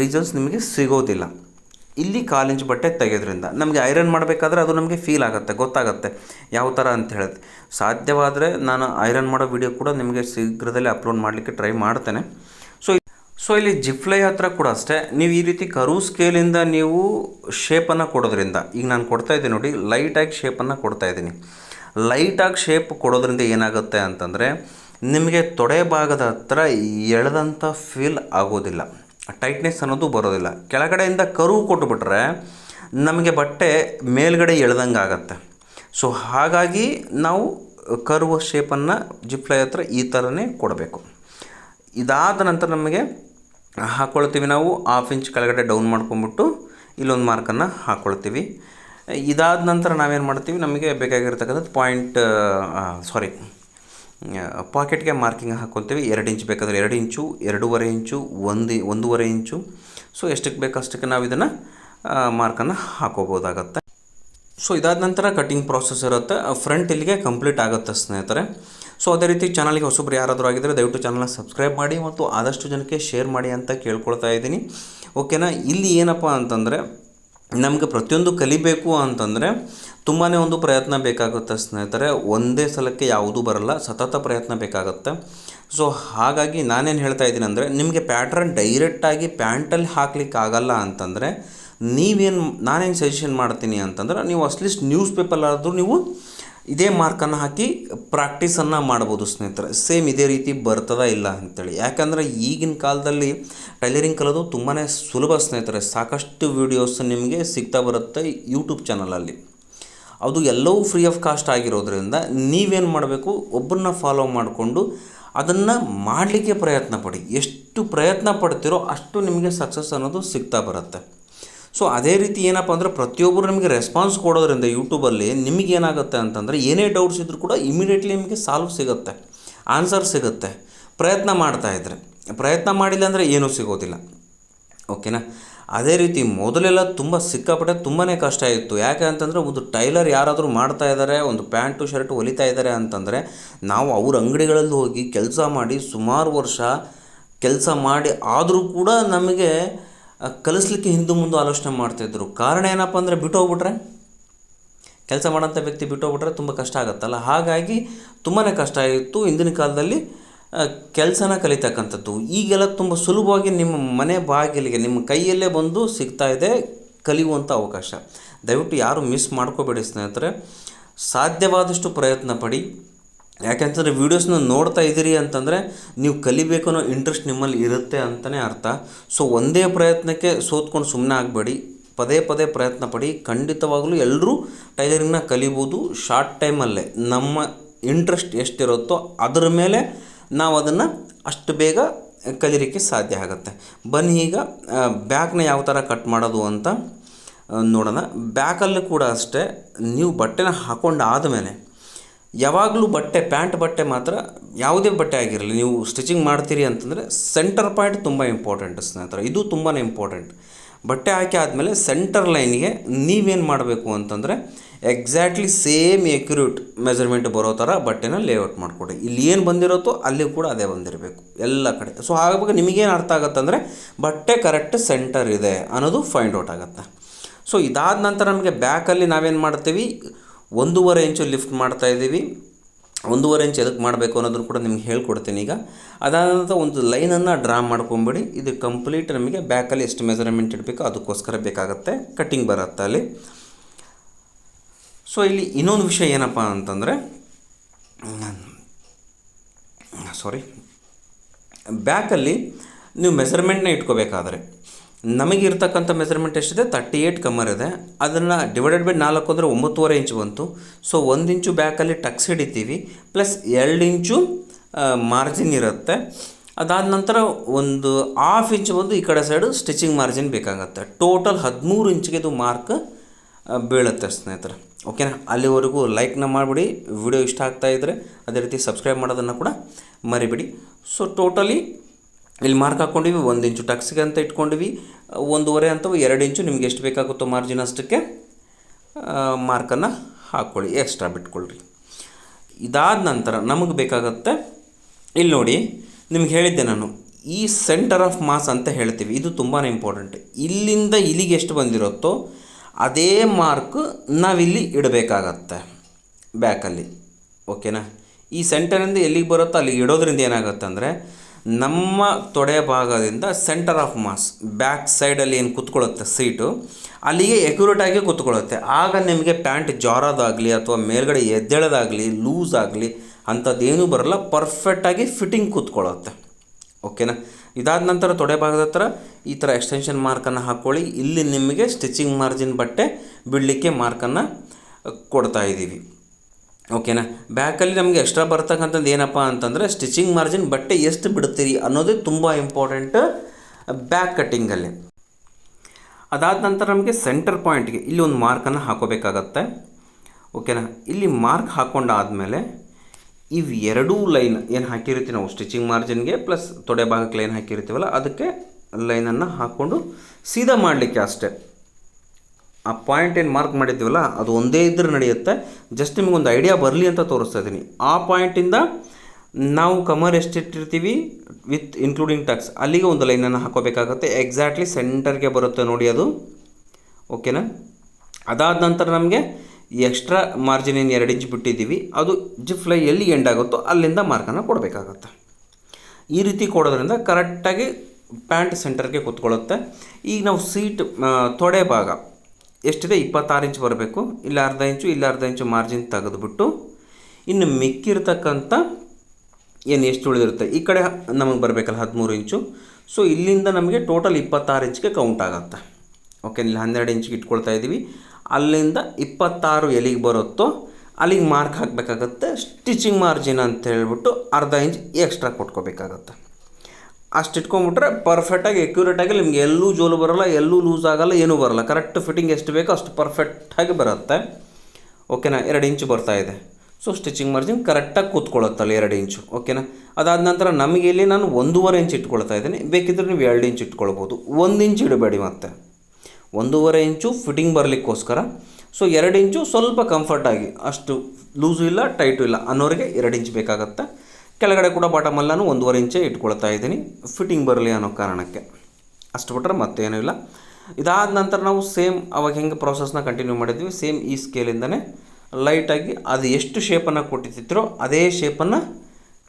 ರೀಸನ್ಸ್ ನಿಮಗೆ ಸಿಗೋದಿಲ್ಲ. ಇಲ್ಲಿ ಕಾಲಿಂಚ್ ಬಟ್ಟೆ ತೆಗೆಯೋದ್ರಿಂದ ನಮಗೆ ಐರನ್ ಮಾಡಬೇಕಾದ್ರೆ ಅದು ನಮಗೆ ಫೀಲ್ ಆಗುತ್ತೆ, ಗೊತ್ತಾಗುತ್ತೆ ಯಾವ ಥರ ಅಂತ ಹೇಳಿದ್ರೆ ಸಾಧ್ಯವಾದರೆ ನಾನು ಐರನ್ ಮಾಡೋ ವಿಡಿಯೋ ಕೂಡ ನಿಮಗೆ ಶೀಘ್ರದಲ್ಲೇ ಅಪ್ಲೋಡ್ ಮಾಡಲಿಕ್ಕೆ ಟ್ರೈ ಮಾಡ್ತೇನೆ. ಸೊ ಸೊ ಇಲ್ಲಿ ಜಿಫ್ಲೈ ಹತ್ರ ಕೂಡ ಅಷ್ಟೇ, ನೀವು ಈ ರೀತಿ ಕರು ಸ್ಕೇಲಿಂದ ನೀವು ಶೇಪನ್ನು ಕೊಡೋದ್ರಿಂದ, ಈಗ ನಾನು ಕೊಡ್ತಾ ಇದ್ದೀನಿ ನೋಡಿ ಲೈಟಾಗಿ ಶೇಪನ್ನು ಕೊಡ್ತಾ ಇದ್ದೀನಿ. ಲೈಟಾಗಿ ಶೇಪ್ ಕೊಡೋದ್ರಿಂದ ಏನಾಗುತ್ತೆ ಅಂತಂದರೆ ನಿಮಗೆ ತೊಡೆ ಭಾಗದ ಹತ್ರ ಎಳೆದಂಥ ಫೀಲ್ ಆಗೋದಿಲ್ಲ. ಟೈಟ್ನೆಸ್ ಅನ್ನೋದು ಬರೋದಿಲ್ಲ. ಕೆಳಗಡೆಯಿಂದ ಕರು ಕೊಟ್ಟುಬಿಟ್ರೆ ನಮಗೆ ಬಟ್ಟೆ ಮೇಲ್ಗಡೆ ಎಳ್ದಂಗೆ ಆಗತ್ತೆ. ಸೊ ಹಾಗಾಗಿ ನಾವು ಕರುವ ಶೇಪನ್ನು ಜಿಪ್ಲೈ ಹತ್ರ ಈ ಥರನೇ ಕೊಡಬೇಕು. ಇದಾದ ನಂತರ ನಮಗೆ ಹಾಕ್ಕೊಳ್ತೀವಿ ನಾವು. ಹಾಫ್ ಇಂಚ್ ಕೆಳಗಡೆ ಡೌನ್ ಮಾಡ್ಕೊಂಬಿಟ್ಟು ಇಲ್ಲೊಂದು ಮಾರ್ಕನ್ನು ಹಾಕ್ಕೊಳ್ತೀವಿ ಇದಾದ ನಂತರ ನಾವೇನು ಮಾಡ್ತೀವಿ? ನಮಗೆ ಬೇಕಾಗಿರ್ತಕ್ಕಂಥದ್ದು ಪಾಯಿಂಟ್ ಸಾರಿ ಪಾಕೆಟ್ಗೆ ಮಾರ್ಕಿಂಗ್ ಹಾಕ್ಕೊಳ್ತೀವಿ ಎರಡು ಇಂಚ್ ಬೇಕಾದರೆ ಎರಡು ಇಂಚು ಎರಡೂವರೆ ಇಂಚು ಒಂದು, ಒಂದೂವರೆ ಇಂಚು ಸೊ ಎಷ್ಟಕ್ಕೆ ಬೇಕು ಅಷ್ಟಕ್ಕೆ ನಾವು ಇದನ್ನು ಮಾರ್ಕನ್ನು ಹಾಕೋಬೋದಾಗತ್ತೆ ಸೊ ಇದಾದ ನಂತರ ಕಟಿಂಗ್ ಪ್ರಾಸೆಸ್ ಇರುತ್ತೆ. ಫ್ರಂಟ್ ಇಲ್ಲಿಗೆ ಕಂಪ್ಲೀಟ್ ಆಗುತ್ತೆ ಸ್ನೇಹಿತರೆ. ಸೊ ಅದೇ ರೀತಿ ಚಾನಲ್ಗೆ ಹೊಸಬ್ರು ಯಾರಾದರೂ ಆಗಿದ್ದರೆ ದಯವಿಟ್ಟು ಚಾನಲ್ನ ಸಬ್ಸ್ಕ್ರೈಬ್ ಮಾಡಿ ಮತ್ತು ಆದಷ್ಟು ಜನಕ್ಕೆ ಶೇರ್ ಮಾಡಿ ಅಂತ ಕೇಳ್ಕೊಳ್ತಾ ಇದ್ದೀನಿ. ಓಕೆನಾ ಇಲ್ಲಿ ಏನಪ್ಪ ಅಂತಂದರೆ, ನಮಗೆ ಪ್ರತಿಯೊಂದು ಕಲಿಬೇಕು ಅಂತಂದರೆ ತುಂಬಾ ಒಂದು ಪ್ರಯತ್ನ ಬೇಕಾಗುತ್ತೆ ಸ್ನೇಹಿತರೆ. ಒಂದೇ ಸಲಕ್ಕೆ ಯಾವುದೂ ಬರಲ್ಲ, ಸತತ ಪ್ರಯತ್ನ ಬೇಕಾಗುತ್ತೆ. ಸೊ ಹಾಗಾಗಿ ನಾನೇನು ಹೇಳ್ತಾ ಇದ್ದೀನಿ ಅಂದರೆ, ನಿಮಗೆ ಪ್ಯಾಟ್ರನ್ ಡೈರೆಕ್ಟಾಗಿ ಪ್ಯಾಂಟಲ್ಲಿ ಹಾಕ್ಲಿಕ್ಕೆ ಆಗಲ್ಲ ಅಂತಂದರೆ, ನೀವೇನು, ನಾನೇನು ಸಜೆಷನ್ ಮಾಡ್ತೀನಿ ಅಂತಂದ್ರೆ, ನೀವು ಅಟ್ಲೀಸ್ಟ್ ನ್ಯೂಸ್ ಪೇಪರ್ಲಾದರೂ ನೀವು ಇದೇ ಮಾರ್ಕನ್ನು ಹಾಕಿ ಪ್ರಾಕ್ಟೀಸನ್ನು ಮಾಡ್ಬೋದು ಸ್ನೇಹಿತರೆ. ಸೇಮ್ ಇದೇ ರೀತಿ ಬರ್ತದ ಇಲ್ಲ ಅಂತೇಳಿ. ಯಾಕಂದರೆ ಈಗಿನ ಕಾಲದಲ್ಲಿ ಟೈಲರಿಂಗ್ ಕಲಿಯೋದು ತುಂಬಾ ಸುಲಭ ಸ್ನೇಹಿತರೆ. ಸಾಕಷ್ಟು ವೀಡಿಯೋಸ್ ನಿಮಗೆ ಸಿಗ್ತಾ ಬರುತ್ತೆ ಯೂಟ್ಯೂಬ್ ಚಾನಲಲ್ಲಿ ಅದು ಎಲ್ಲವೂ ಫ್ರೀ ಆಫ್ ಕಾಸ್ಟ್ ಆಗಿರೋದ್ರಿಂದ ನೀವೇನು ಮಾಡಬೇಕು? ಒಬ್ಬರನ್ನ ಫಾಲೋ ಮಾಡಿಕೊಂಡು ಅದನ್ನು ಮಾಡಲಿಕ್ಕೆ ಪ್ರಯತ್ನ ಪಡಿ. ಎಷ್ಟು ಪ್ರಯತ್ನ ಪಡ್ತೀರೋ ಅಷ್ಟು ನಿಮಗೆ ಸಕ್ಸಸ್ ಅನ್ನೋದು ಸಿಗ್ತಾ ಬರುತ್ತೆ. ಸೊ ಅದೇ ರೀತಿ ಏನಪ್ಪ ಅಂದರೆ ಪ್ರತಿಯೊಬ್ಬರು ನಿಮಗೆ ರೆಸ್ಪಾನ್ಸ್ ಕೊಡೋದ್ರಿಂದ ಯೂಟ್ಯೂಬಲ್ಲಿ ನಿಮಗೆ ಏನಾಗುತ್ತೆ ಅಂತಂದರೆ ಏನೇ ಡೌಟ್ಸ್ ಇದ್ದರೂ ಕೂಡ ಇಮಿಡಿಯೇಟ್ಲಿ ನಿಮಗೆ ಸಾಲ್ವ್ ಸಿಗುತ್ತೆ. ಆನ್ಸರ್ ಸಿಗುತ್ತೆ. ಪ್ರಯತ್ನ ಮಾಡ್ತಾ ಇದ್ರೆ. ಪ್ರಯತ್ನ ಮಾಡಿಲ್ಲ ಅಂದರೆ ಏನೂ ಸಿಗೋದಿಲ್ಲ. ಓಕೆನಾ ಅದೇ ರೀತಿ ಮೊದಲೆಲ್ಲ ತುಂಬ ಸಿಕ್ಕಾಪಟ್ಟೆ ತುಂಬಾ ಕಷ್ಟ ಇತ್ತು. ಯಾಕೆ ಅಂತಂದರೆ ಒಂದು ಟೈಲರ್ ಯಾರಾದರೂ ಮಾಡ್ತಾ ಇದ್ದಾರೆ ಒಂದು ಪ್ಯಾಂಟು, ಶರ್ಟ್ ಹೊಲಿತಾ ಇದ್ದಾರೆ ಅಂತಂದರೆ ನಾವು ಅವ್ರ ಅಂಗಡಿಗಳಲ್ಲಿ ಹೋಗಿ ಕೆಲಸ ಮಾಡಿ ಸುಮಾರು ವರ್ಷ ಕೆಲಸ ಮಾಡಿ ಆದರೂ ಕೂಡ ನಮಗೆ ಕಲಿಸ್ಲಿಕ್ಕೆ ಹಿಂದೆ ಮುಂದೆ ಆಲೋಚನೆ ಮಾಡ್ತಾಯಿದ್ರು ಕಾರಣ ಏನಪ್ಪ ಅಂದರೆ ಬಿಟ್ಟು ಹೋಗ್ಬಿಟ್ರೆ? ಕೆಲಸ ಮಾಡೋಂಥ ವ್ಯಕ್ತಿ ಬಿಟ್ಟೋಗ್ಬಿಟ್ರೆ ತುಂಬ ಕಷ್ಟ ಆಗುತ್ತಲ್ಲ? ಹಾಗಾಗಿ ತುಂಬಾ ಕಷ್ಟ ಇತ್ತು. ಹಿಂದಿನ ಕಾಲದಲ್ಲಿ ಕೆಲಸನ ಕಲಿತಕ್ಕಂಥದ್ದು. ಈಗೆಲ್ಲ ತುಂಬ ಸುಲಭವಾಗಿ ನಿಮ್ಮ ಮನೆ ಬಾಗಿಲಿಗೆ, ನಿಮ್ಮ ಕೈಯಲ್ಲೇ ಬಂದು ಸಿಗ್ತಾ ಇದೆ ಕಲಿಯುವಂಥ ಅವಕಾಶ. ದಯವಿಟ್ಟು ಯಾರು ಮಿಸ್ ಮಾಡ್ಕೋಬೇಡಿ ಸ್ನೇಹಿತರೆ. ಸಾಧ್ಯವಾದಷ್ಟು ಪ್ರಯತ್ನ ಪಡಿ. ಯಾಕೆಂತಂದರೆ ವೀಡಿಯೋಸ್ನ ನೋಡ್ತಾ ಇದ್ದೀರಿ ಅಂತಂದರೆ ನೀವು ಕಲಿಬೇಕು ಅನ್ನೋ ಇಂಟ್ರೆಸ್ಟ್ ನಿಮ್ಮಲ್ಲಿ ಇರುತ್ತೆ ಅಂತಲೇ ಅರ್ಥ. ಸೊ ಒಂದೇ ಪ್ರಯತ್ನಕ್ಕೆ ಸೋತ್ಕೊಂಡು ಸುಮ್ಮನೆ ಆಗಬೇಡಿ. ಪದೇ ಪದೇ ಪ್ರಯತ್ನ ಪಡಿ. ಖಂಡಿತವಾಗಲೂ ಎಲ್ಲರೂ ಟೈಲರಿಂಗ್ನ ಕಲಿಬೋದು. ಶಾರ್ಟ್ ಟೈಮಲ್ಲೇ. ನಮ್ಮ ಇಂಟ್ರೆಸ್ಟ್ ಎಷ್ಟಿರುತ್ತೋ ಅದರ ಮೇಲೆ ನಾವು ಅದನ್ನು ಅಷ್ಟು ಬೇಗ ಕಲೀಲಿಕ್ಕೆ ಸಾಧ್ಯ ಆಗುತ್ತೆ. ಬನ್ನಿ ಈಗ ಬ್ಯಾಕ್ನ ಯಾವ ಥರ ಕಟ್ ಮಾಡೋದು ಅಂತ ನೋಡೋಣ. ಬ್ಯಾಕಲ್ಲಿ ಕೂಡ ಅಷ್ಟೇ, ನೀವು ಬಟ್ಟೆನ ಹಾಕೊಂಡು ಆದಮೇಲೆ ಯಾವಾಗಲೂ ಬಟ್ಟೆ, ಪ್ಯಾಂಟ್ ಬಟ್ಟೆ ಮಾತ್ರ ಯಾವುದೇ ಬಟ್ಟೆ ಆಗಿರಲಿ, ನೀವು ಸ್ಟಿಚಿಂಗ್ ಮಾಡ್ತೀರಿ ಅಂತಂದರೆ ಸೆಂಟರ್ ಪಾಯಿಂಟ್ ತುಂಬ ಇಂಪಾರ್ಟೆಂಟ್ ಸ್ನೇಹಿತರೆ. ಇದು ತುಂಬಾ ಇಂಪಾರ್ಟೆಂಟ್. ಬಟ್ಟೆ ಹಾಕಿ ಆದಮೇಲೆ ಸೆಂಟರ್ ಲೈನ್ಗೆ ನೀವೇನು ಮಾಡಬೇಕು ಅಂತಂದರೆ ಎಕ್ಸಾಕ್ಟ್ಲಿ ಸೇಮ್ ಎಕ್ಯುರೇಟ್ ಮೆಜರ್ಮೆಂಟ್ ಬರೋ ಥರ ಬಟ್ಟೆನ ಲೇಔಟ್ ಮಾಡಿಕೊಡಿ. ಇಲ್ಲಿ ಏನು ಬಂದಿರುತ್ತೋ ಅಲ್ಲಿ ಕೂಡ ಅದೇ ಬಂದಿರಬೇಕು. ಎಲ್ಲ ಕಡೆ. ಸೊ ಹಾಗಾಗಿ ನಿಮಗೇನು ಅರ್ಥ ಆಗುತ್ತೆ ಅಂದರೆ ಬಟ್ಟೆ ಕರೆಕ್ಟ್ ಸೆಂಟರ್ ಇದೆ ಅನ್ನೋದು ಫೈಂಡ್ ಔಟ್ ಆಗುತ್ತೆ. ಸೊ ಇದಾದ ನಂತರ ನಮಗೆ ಬ್ಯಾಕಲ್ಲಿ ನಾವೇನು ಮಾಡ್ತೀವಿ? ಒಂದೂವರೆ ಇಂಚು ಲಿಫ್ಟ್ ಮಾಡ್ತಾ ಇದ್ದೀವಿ. ಒಂದೂವರೆ ಇಂಚ್ ಎದಕ್ಕೆ ಮಾಡಬೇಕು ಅನ್ನೋದನ್ನು ಕೂಡ ನಿಮ್ಗೆ ಹೇಳ್ಕೊಡ್ತೀನಿ ಈಗ. ಅದಾದ ನಂತರ ಒಂದು ಲೈನನ್ನು ಡ್ರಾ ಮಾಡ್ಕೊಂಬಿಡಿ. ಇದು ಕಂಪ್ಲೀಟ್ ನಮಗೆ ಬ್ಯಾಕಲ್ಲಿ ಎಷ್ಟು ಮೆಜರ್ಮೆಂಟ್ ಇಡಬೇಕು ಅದಕ್ಕೋಸ್ಕರ ಬೇಕಾಗುತ್ತೆ. ಕಟ್ಟಿಂಗ್ ಬರುತ್ತೆ ಅಲ್ಲಿ. ಸೊ ಇಲ್ಲಿ ಇನ್ನೊಂದು ವಿಷಯ ಏನಪ್ಪ ಅಂತಂದರೆ ಸಾರಿ ಬ್ಯಾಕಲ್ಲಿ ನೀವು ಮೆಸರ್ಮೆಂಟ್ನ ಇಟ್ಕೋಬೇಕಾದ್ರೆ, ನಮಗಿರ್ತಕ್ಕಂಥ ಮೆಸರ್ಮೆಂಟ್ ಎಷ್ಟಿದೆ? ತರ್ಟಿ ಏಯ್ಟ್ ಕಮ್ಮರ್ ಇದೆ. ಅದನ್ನು ಡಿವೈಡೆಡ್ ಬೈ ನಾಲ್ಕು ಅಂದರೆ ಒಂಬತ್ತುವರೆ ಇಂಚು ಬಂತು. ಸೊ ಒಂದು ಇಂಚು ಬ್ಯಾಕಲ್ಲಿ ಟಕ್ಸ್ ಹಿಡಿತೀವಿ ಪ್ಲಸ್ ಎರಡು ಇಂಚು ಮಾರ್ಜಿನ್ ಇರುತ್ತೆ. ಅದಾದ ನಂತರ ಒಂದು ಹಾಫ್ ಇಂಚ್ ಬಂದು ಈ ಕಡೆ ಸೈಡು ಸ್ಟಿಚಿಂಗ್ ಮಾರ್ಜಿನ್ ಬೇಕಾಗುತ್ತೆ. ಟೋಟಲ್ ಹದಿಮೂರು ಇಂಚಿಗೆ ಇದು ಮಾರ್ಕ್ ಬೀಳುತ್ತೆ ಸ್ನೇಹಿತರೆ. ಓಕೆನಾ? ಅಲ್ಲಿವರೆಗೂ ಲೈಕ್ನ ಮಾಡಿಬಿಡಿ ವಿಡಿಯೋ ಇಷ್ಟ ಆಗ್ತಾ ಇದ್ದರೆ ಅದೇ ರೀತಿ ಸಬ್ಸ್ಕ್ರೈಬ್ ಮಾಡೋದನ್ನು ಕೂಡ ಮರಿಬೇಡಿ. ಸೊ ಟೋಟಲಿ ಇಲ್ಲಿ ಮಾರ್ಕ್ ಹಾಕ್ಕೊಂಡಿವಿ ಒಂದು ಇಂಚು ಟಕ್ಸ್ಗೆ ಅಂತ ಇಟ್ಕೊಂಡಿವಿ. ಒಂದೂವರೆ ಅಂತ ಎರಡು ಇಂಚು ನಿಮ್ಗೆ ಎಷ್ಟು ಬೇಕಾಗುತ್ತೋ ಮಾರ್ಜಿನ್ ಅಷ್ಟಕ್ಕೆ ಮಾರ್ಕನ್ನು ಹಾಕ್ಕೊಳ್ಳಿ ಎಕ್ಸ್ಟ್ರಾ ಬಿಟ್ಕೊಳ್ರಿ. ಇದಾದ ನಂತರ ನಮಗೆ ಬೇಕಾಗತ್ತೆ, ಇಲ್ಲಿ ನೋಡಿ, ನಿಮ್ಗೆ ಹೇಳಿದ್ದೆ ನಾನು, ಈ ಸೆಂಟರ್ ಆಫ್ ಮಾಸ್ ಅಂತ ಹೇಳ್ತೀವಿ. ಇದು ತುಂಬಾ ಇಂಪಾರ್ಟೆಂಟ್ ಇಲ್ಲಿಂದ ಇಲ್ಲಿಗೆ ಎಷ್ಟು ಬಂದಿರುತ್ತೋ ಅದೇ ಮಾರ್ಕ್ ನಾವಿಲ್ಲಿ ಇಡಬೇಕಾಗತ್ತೆ. ಬ್ಯಾಕಲ್ಲಿ. ಓಕೆನಾ? ಈ ಸೆಂಟರಿಂದ ಎಲ್ಲಿಗೆ ಬರುತ್ತೋ ಅಲ್ಲಿಗೆ ಇಡೋದ್ರಿಂದ ಏನಾಗುತ್ತೆ ಅಂದರೆ, ನಮ್ಮ ತೊಡೆ ಭಾಗದಿಂದ ಸೆಂಟರ್ ಆಫ್ ಮಾಸ್ ಬ್ಯಾಕ್ ಸೈಡಲ್ಲಿ ಏನು ಕುತ್ಕೊಳ್ಳುತ್ತೆ ಸೀಟು, ಅಲ್ಲಿಗೆ ಎಕ್ಯುರೇಟಾಗಿ ಕುತ್ಕೊಳ್ಳುತ್ತೆ. ಆಗ ನಿಮಗೆ ಪ್ಯಾಂಟ್ ಜಾರೋದಾಗಲಿ ಅಥವಾ ಮೇಲ್ಗಡೆ ಎದ್ದೇಳೋದಾಗಲಿ ಲೂಸ್ ಆಗಲಿ ಅಂಥದ್ದೇನೂ ಬರಲ್ಲ ಪರ್ಫೆಕ್ಟಾಗಿ ಫಿಟ್ಟಿಂಗ್ ಕೂತ್ಕೊಳ್ಳುತ್ತೆ. ಓಕೆನಾ? ಇದಾದ ನಂತರ ತೊಡೆ ಭಾಗದ ಹತ್ರ ಈ ಥರ ಎಕ್ಸ್ಟೆನ್ಷನ್ ಮಾರ್ಕನ್ನು ಹಾಕ್ಕೊಳ್ಳಿ ಇಲ್ಲಿ ನಿಮಗೆ ಸ್ಟಿಚಿಂಗ್ ಮಾರ್ಜಿನ್ ಬಟ್ಟೆ ಬಿಡಲಿಕ್ಕೆ ಮಾರ್ಕನ್ನು ಕೊಡ್ತಾ ಇದ್ದೀವಿ. ಓಕೆನಾ ಬ್ಯಾಕಲ್ಲಿ ನಮಗೆ ಎಕ್ಸ್ಟ್ರಾ ಬರ್ತಕ್ಕಂಥದ್ದು ಏನಪ್ಪ ಅಂತಂದರೆ ಸ್ಟಿಚಿಂಗ್ ಮಾರ್ಜಿನ್ ಬಟ್ಟೆ ಎಷ್ಟು ಬಿಡ್ತೀರಿ ಅನ್ನೋದೇ ತುಂಬ ಇಂಪಾರ್ಟೆಂಟ್ ಬ್ಯಾಕ್ ಕಟ್ಟಿಂಗಲ್ಲಿ ಅದಾದ ನಂತರ ನಮಗೆ ಸೆಂಟರ್ ಪಾಯಿಂಟ್ಗೆ ಇಲ್ಲಿ ಒಂದು ಮಾರ್ಕನ್ನು ಹಾಕೋಬೇಕಾಗತ್ತೆ. ಓಕೆನಾ ಇಲ್ಲಿ ಮಾರ್ಕ್ ಹಾಕ್ಕೊಂಡಾದಮೇಲೆ ಇವು ಎರಡೂ ಲೈನ್ ಏನು ಹಾಕಿರ್ತೀವಿ ನಾವು? ಸ್ಟಿಚಿಂಗ್ ಮಾರ್ಜಿನ್ಗೆ ಪ್ಲಸ್ ತೊಡೆ ಭಾಗಕ್ಕೆ ಲೈನ್ ಹಾಕಿರ್ತೀವಲ್ಲ, ಅದಕ್ಕೆ ಲೈನನ್ನು ಹಾಕ್ಕೊಂಡು ಸೀದಾ ಮಾಡಲಿಕ್ಕೆ ಅಷ್ಟೇ. ಆ ಪಾಯಿಂಟ್ ಏನು ಮಾರ್ಕ್ ಮಾಡಿದ್ದೀವಲ್ಲ, ಅದು ಒಂದೇ ಇದ್ರೆ ನಡೆಯುತ್ತೆ. ಜಸ್ಟ್ ನಿಮಗೊಂದು ಐಡಿಯಾ ಬರಲಿ ಅಂತ ತೋರಿಸ್ತಾ ಇದ್ದೀನಿ. ಆ ಪಾಯಿಂಟಿಂದ ನಾವು ಕಮರ್ ಎಷ್ಟಿಟ್ಟಿರ್ತೀವಿ ವಿತ್ ಇನ್ಕ್ಲೂಡಿಂಗ್ ಟಕ್ಸ್ ಅಲ್ಲಿಗೆ ಒಂದು ಲೈನನ್ನು ಹಾಕೋಬೇಕಾಗುತ್ತೆ. ಎಕ್ಸಾಕ್ಟ್ಲಿ ಸೆಂಟರ್ಗೆ ಬರುತ್ತೆ ನೋಡಿ ಅದು. ಓಕೆನಾ ಅದಾದ ನಂತರ ನಮಗೆ ಎಕ್ಸ್ಟ್ರಾ ಮಾರ್ಜಿನ್ ಏನು ಎರಡು ಇಂಚ್ ಬಿಟ್ಟಿದ್ದೀವಿ, ಅದು ಜಿಫ್ಲೈ ಎಲ್ಲಿ ಎಂಡ್ ಆಗುತ್ತೋ ಅಲ್ಲಿಂದ ಮಾರ್ಕನ್ನು ಕೊಡಬೇಕಾಗತ್ತೆ. ಈ ರೀತಿ ಕೊಡೋದ್ರಿಂದ ಕರೆಕ್ಟಾಗಿ ಪ್ಯಾಂಟ್ ಸೆಂಟರ್ಗೆ ಕೂತ್ಕೊಳ್ಳುತ್ತೆ. ಈಗ ನಾವು ಸೀಟ್ ತೊಡೆ ಭಾಗ, ಎಷ್ಟಿದೆ? ಇಪ್ಪತ್ತಾರು ಇಂಚ್ ಬರಬೇಕು. ಇಲ್ಲ ಅರ್ಧ ಇಂಚು ಇಲ್ಲ ಅರ್ಧ ಇಂಚು ಮಾರ್ಜಿನ್ ತೆಗೆದುಬಿಟ್ಟು, ಇನ್ನು ಮಿಕ್ಕಿರ್ತಕ್ಕಂಥ ಏನು ಎಷ್ಟು ಉಳಿದಿರುತ್ತೆ? ಈ ಕಡೆ ನಮಗೆ ಬರಬೇಕಲ್ಲ ಹದಿಮೂರು ಇಂಚು ಸೊ ಇಲ್ಲಿಂದ ನಮಗೆ ಟೋಟಲ್ ಇಪ್ಪತ್ತಾರು ಇಂಚ್ಗೆ ಕೌಂಟ್ ಆಗುತ್ತೆ. ಓಕೆ ಇಲ್ಲಿ ಹನ್ನೆರಡು ಇಂಚಿಗೆ ಇಟ್ಕೊಳ್ತಾ ಇದ್ದೀವಿ. ಅಲ್ಲಿಂದ ಇಪ್ಪತ್ತಾರು ಎಲ್ಲಿಗೆ ಬರುತ್ತೋ, ಅಲ್ಲಿಗೆ ಮಾರ್ಕ್ ಹಾಕಬೇಕಾಗತ್ತೆ ಸ್ಟಿಚಿಂಗ್ ಮಾರ್ಜಿನ್ ಅಂತ ಹೇಳ್ಬಿಟ್ಟು ಅರ್ಧ ಇಂಚ್ ಎಕ್ಸ್ಟ್ರಾ ಕೊಟ್ಕೋಬೇಕಾಗತ್ತೆ. ಅಷ್ಟು ಇಟ್ಕೊಂಬಿಟ್ರೆ ಪರ್ಫೆಕ್ಟಾಗಿ ಎಕ್ಯುರೇಟಾಗಿ ನಿಮ್ಗೆ ಎಲ್ಲೂ ಜೋಲು ಬರೋಲ್ಲ, ಎಲ್ಲೂ ಲೂಸ್ ಆಗೋಲ್ಲ, ಏನೂ ಬರೋಲ್ಲ. ಕರೆಕ್ಟ್ ಫಿಟ್ಟಿಂಗ್ ಎಷ್ಟು ಬೇಕೋ ಅಷ್ಟು ಪರ್ಫೆಕ್ಟಾಗಿ ಬರುತ್ತೆ. ಓಕೆನಾ ಎರಡು ಇಂಚು ಬರ್ತಾ ಇದೆ. ಸೊ ಸ್ಟಿಚಿಂಗ್ ಮಾರ್ಜಿನ್ ಕರೆಕ್ಟಾಗಿ ಕೂತ್ಕೊಳ್ಳುತ್ತಲ್ಲ ಎರಡು ಇಂಚು ಓಕೆನಾ ಅದಾದ ನಂತರ ನಮಗೆ ಇಲ್ಲಿ ನಾನು ಒಂದೂವರೆ ಇಂಚ್ ಇಟ್ಕೊಳ್ತಾ ಇದ್ದೀನಿ. ಬೇಕಿದ್ರೆ ನೀವು ಎರಡು ಇಂಚ್ ಇಟ್ಕೊಳ್ಬೋದು. ಒಂದು ಇಂಚ್ ಇಡಬೇಡಿ ಮತ್ತೆ. ಒಂದೂವರೆ ಇಂಚು ಫಿಟ್ಟಿಂಗ್ ಬರಲಿಕ್ಕೋಸ್ಕರ. ಸೊ ಎರಡು ಇಂಚು ಸ್ವಲ್ಪ ಕಂಫರ್ಟಾಗಿ ಅಷ್ಟು ಲೂಸು ಇಲ್ಲ ಟೈಟು ಇಲ್ಲ. ಅನ್ನೋರಿಗೆ ಎರಡು ಇಂಚ್ ಬೇಕಾಗತ್ತೆ. ಕೆಳಗಡೆ ಕೂಡ ಬಾಟಮಲ್ಲಿ ನಾನು ಒಂದೂವರೆ ಇಂಚೇ ಇಟ್ಕೊಳ್ತಾ ಇದ್ದೀನಿ. ಫಿಟ್ಟಿಂಗ್ ಬರಲಿ ಅನ್ನೋ ಕಾರಣಕ್ಕೆ. ಅಷ್ಟು ಬಿಟ್ಟರೆ ಮತ್ತೇನೂ ಇಲ್ಲ. ಇದಾದ ನಂತರ ನಾವು ಸೇಮ್ ಅವಾಗ ಹೆಂಗೆ ಪ್ರಾಸೆಸ್ನ ಕಂಟಿನ್ಯೂ ಮಾಡಿದ್ವಿ? ಸೇಮ್ ಈ ಸ್ಕೇಲಿಂದನೇ ಲೈಟಾಗಿ ಅದು ಎಷ್ಟು ಶೇಪನ್ನು ಕೊಟ್ಟಿರ್ತಿರೋ ಅದೇ ಶೇಪನ್ನು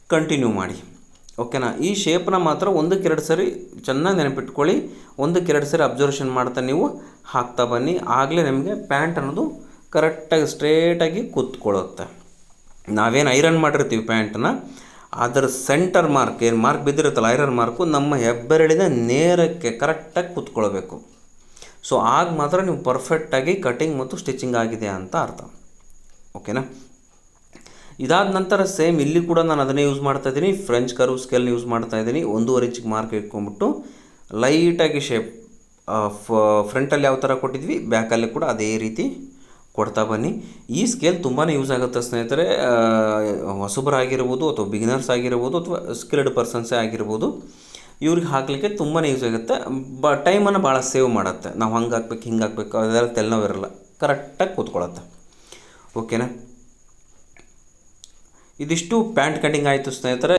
ಕಂಟಿನ್ಯೂ ಮಾಡಿ. ಓಕೆನಾ? ಈ ಶೇಪ್ನ ಮಾತ್ರ ಒಂದಕ್ಕೆ ಎರಡು ಸರಿ ಚೆನ್ನಾಗಿ ನೆನಪಿಟ್ಕೊಳ್ಳಿ. ಒಂದಕ್ಕೆ ಎರಡು ಸರಿ ಅಬ್ಸರ್ವೇಷನ್ ಮಾಡ್ತಾ ನೀವು ಹಾಕ್ತಾ ಬನ್ನಿ. ಆಗಲೇ ನಿಮಗೆ ಪ್ಯಾಂಟ್ ಅನ್ನೋದು ಕರೆಕ್ಟಾಗಿ ಸ್ಟ್ರೇಟಾಗಿ ಕೂತ್ಕೊಳ್ಳುತ್ತೆ. ನಾವೇನು ಐರನ್ ಮಾಡಿರ್ತೀವಿ ಪ್ಯಾಂಟನ್ನ ಅದರ ಸೆಂಟರ್ ಮಾರ್ಕ್ ಏನು ಮಾರ್ಕ್ ಬಿದ್ದಿರುತ್ತಲ್ಲ ಐರನ್ ಮಾರ್ಕು ನಮ್ಮ ಹೆಬ್ಬೆರಳಿನ ನೇರಕ್ಕೆ ಕರೆಕ್ಟಾಗಿ ಕೂತ್ಕೊಳ್ಬೇಕು. ಸೊ ಆಗ ಮಾತ್ರ ನೀವು ಪರ್ಫೆಕ್ಟಾಗಿ ಕಟಿಂಗ್ ಮತ್ತು ಸ್ಟಿಚಿಂಗ್ ಆಗಿದೆ ಅಂತ ಅರ್ಥ. ಓಕೆನಾ? ಇದಾದ ನಂತರ ಸೇಮ್ ಇಲ್ಲಿ ಕೂಡ ನಾನು ಅದನ್ನೇ ಯೂಸ್ ಮಾಡ್ತಾ ಇದ್ದೀನಿ. ಫ್ರೆಂಚ್ ಕರ್ವ್ ಸ್ಕೇಲ್ನ ಯೂಸ್ ಮಾಡ್ತಾ ಇದ್ದೀನಿ. ಒಂದೂವರೆ ಇಂಚಿಗೆ ಮಾರ್ಕ್ ಇಟ್ಕೊಂಡ್ಬಿಟ್ಟು ಲೈಟಾಗಿ ಶೇಪ್ ಫ್ರಂಟಲ್ಲಿ ಯಾವ ಥರ ಕೊಟ್ಟಿದ್ವಿ ಬ್ಯಾಕಲ್ಲಿ ಕೂಡ ಅದೇ ರೀತಿ ಕೊಡ್ತಾ ಬನ್ನಿ. ಈ ಸ್ಕೇಲ್ ತುಂಬಾ ಯೂಸ್ ಆಗುತ್ತೆ ಸ್ನೇಹಿತರೆ. ಹೊಸಬರಾಗಿರ್ಬೋದು ಅಥವಾ ಬಿಗಿನರ್ಸ್ ಆಗಿರ್ಬೋದು ಅಥವಾ ಸ್ಕಿಲ್ಡ್ ಪರ್ಸನ್ಸೇ ಆಗಿರ್ಬೋದು, ಇವ್ರಿಗೆ ಹಾಕಲಿಕ್ಕೆ ತುಂಬಾ ಯೂಸ್ ಆಗುತ್ತೆ. ಬ ಟೈಮನ್ನು ಭಾಳ ಸೇವ್ ಮಾಡುತ್ತೆ. ನಾವು ಹಂಗೆ ಹಾಕ್ಬೇಕು, ಹಿಂಗೆ ಹಾಕ್ಬೇಕು, ಅದೆಲ್ಲ ತಲೆನೋವಿರಲ್ಲ ಕರೆಕ್ಟಾಗಿ ಕೂತ್ಕೊಳ್ಳುತ್ತೆ ಓಕೆನಾ ಇದಿಷ್ಟು ಪ್ಯಾಂಟ್ ಕಟಿಂಗ್ ಆಯಿತು ಸ್ನೇಹಿತರೆ.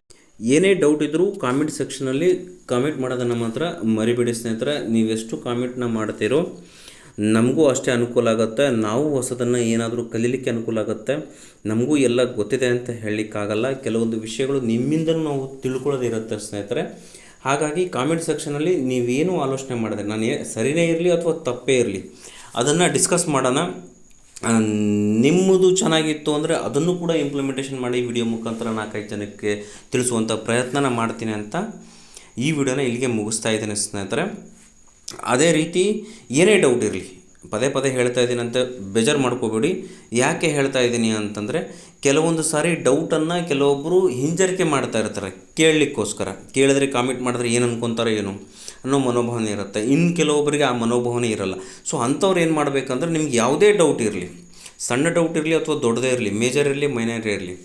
ಏನೇ ಡೌಟ್ ಇದ್ದರೂ ಕಾಮೆಂಟ್ ಸೆಕ್ಷನಲ್ಲಿ ಕಾಮೆಂಟ್ ಮಾಡೋದನ್ನು ಮಾತ್ರ ಮರಿಬೇಡಿ ಸ್ನೇಹಿತರೆ. ನೀವೆಷ್ಟು ಕಾಮೆಂಟ್ನ ಮಾಡ್ತೀರೋ ನಮಗೂ ಅಷ್ಟೇ ಅನುಕೂಲ ಆಗುತ್ತೆ. ನಾವು ಹೊಸದನ್ನು ಏನಾದರೂ ಕಲೀಲಿಕ್ಕೆ ಅನುಕೂಲ ಆಗುತ್ತೆ. ನಮಗೂ ಎಲ್ಲ ಗೊತ್ತಿದೆ ಅಂತ ಹೇಳಲಿಕ್ಕಾಗಲ್ಲ. ಕೆಲವೊಂದು ವಿಷಯಗಳು ನಿಮ್ಮಿಂದಲೂ ನಾವು ತಿಳ್ಕೊಳ್ಳೋದಿರುತ್ತೆ ಸ್ನೇಹಿತರೆ. ಹಾಗಾಗಿ ಕಾಮೆಂಟ್ ಸೆಕ್ಷನಲ್ಲಿ ನೀವೇನು ಆಲೋಚನೆ ಮಾಡಿದ್ರೆ ನಾನು ಸರಿಯೇ ಇರಲಿ ಅಥವಾ ತಪ್ಪೇ ಇರಲಿ, ಅದನ್ನು ಡಿಸ್ಕಸ್ ಮಾಡೋಣ. ನಿಮ್ಮದು ಚೆನ್ನಾಗಿತ್ತು ಅಂದರೆ ಅದನ್ನು ಕೂಡ ಇಂಪ್ಲಿಮೆಂಟೇಷನ್ ಮಾಡಿ ವಿಡಿಯೋ ಮುಖಾಂತರ ನಾಲ್ಕೈದು ಜನಕ್ಕೆ ತಿಳಿಸುವಂಥ ಪ್ರಯತ್ನನ ಮಾಡ್ತೀನಿ ಅಂತ ಈ ವಿಡಿಯೋನ ಇಲ್ಲಿಗೆ ಮುಗಿಸ್ತಾ ಇದ್ದೀನಿ ಸ್ನೇಹಿತರೆ. ಅದೇ ರೀತಿ ಏನೇ ಡೌಟ್ ಇರಲಿ, ಪದೇ ಪದೇ ಹೇಳ್ತಾ ಇದ್ದೀನಿ ಅಂತ ಬೇಜಾರು ಮಾಡ್ಕೋಬೇಡಿ. ಯಾಕೆ ಹೇಳ್ತಾ ಇದ್ದೀನಿ ಅಂತಂದರೆ ಕೆಲವೊಂದು ಸಾರಿ ಡೌಟನ್ನು ಕೆಲವೊಬ್ಬರು ಹಿಂಜರಿಕೆ ಮಾಡ್ತಾ ಇರ್ತಾರೆ. ಕೇಳಲಿಕ್ಕೋಸ್ಕರ. ಕೇಳಿದ್ರೆ ಕಾಮೆಂಟ್ ಮಾಡಿದ್ರೆ ಏನು ಅನ್ಕೊತಾರೆ ಏನು ಅನ್ನೋ ಮನೋಭಾವನೆ ಇರುತ್ತೆ. ಇನ್ನು ಕೆಲವೊಬ್ಬರಿಗೆ ಆ ಮನೋಭಾವನೆ ಇರಲ್ಲ. ಸೊ ಅಂಥವ್ರು ಏನು ಮಾಡಬೇಕಂದ್ರೆ ನಿಮ್ಗೆ ಯಾವುದೇ ಡೌಟ್ ಇರಲಿ. ಸಣ್ಣ ಡೌಟ್ ಇರಲಿ ಅಥವಾ ದೊಡ್ಡದೇ ಇರಲಿ ಮೇಜರ್ ಇರಲಿ ಮೈನರ್ ಇರಲಿ,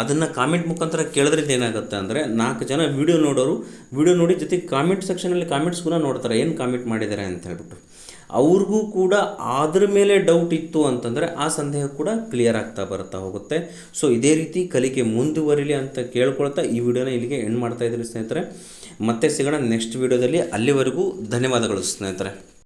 ಅದನ್ನು ಕಾಮೆಂಟ್ ಮುಖಾಂತರ ಕೇಳಿದ್ರಿಂದ ಏನಾಗುತ್ತೆ ಅಂದರೆ ನಾಲ್ಕು ಜನ ವೀಡಿಯೋ ನೋಡೋರು ವೀಡಿಯೋ ನೋಡಿ ಜೊತೆಗೆ ಕಾಮೆಂಟ್ ಸೆಕ್ಷನಲ್ಲಿ ಕಾಮೆಂಟ್ಸ್ ಕೂಡ ನೋಡ್ತಾರೆ. ಏನು ಕಾಮೆಂಟ್ ಮಾಡಿದ್ದಾರೆ ಅಂತ ಹೇಳ್ಬಿಟ್ಟು. ಅವ್ರಿಗೂ ಕೂಡ ಅದ್ರ ಮೇಲೆ ಡೌಟ್ ಇತ್ತು ಅಂತಂದರೆ ಆ ಸಂದೇಹ ಕೂಡ ಕ್ಲಿಯರ್ ಆಗ್ತಾ ಬರ್ತಾ ಹೋಗುತ್ತೆ. ಸೊ ಇದೇ ರೀತಿ ಕಲಿಕೆ ಮುಂದುವರಿಲಿ ಅಂತ ಕೇಳ್ಕೊಳ್ತಾ ಈ ವಿಡಿಯೋನ ಇಲ್ಲಿಗೆ ಎಂಡ್ ಮಾಡ್ತಾ ಇದ್ದೀನಿ ಸ್ನೇಹಿತರೆ. ಮತ್ತೆ ಸಿಗೋಣ ನೆಕ್ಸ್ಟ್ ವಿಡಿಯೋದಲ್ಲಿ. ಅಲ್ಲಿವರೆಗೂ ಧನ್ಯವಾದಗಳು ಸ್ನೇಹಿತರೆ.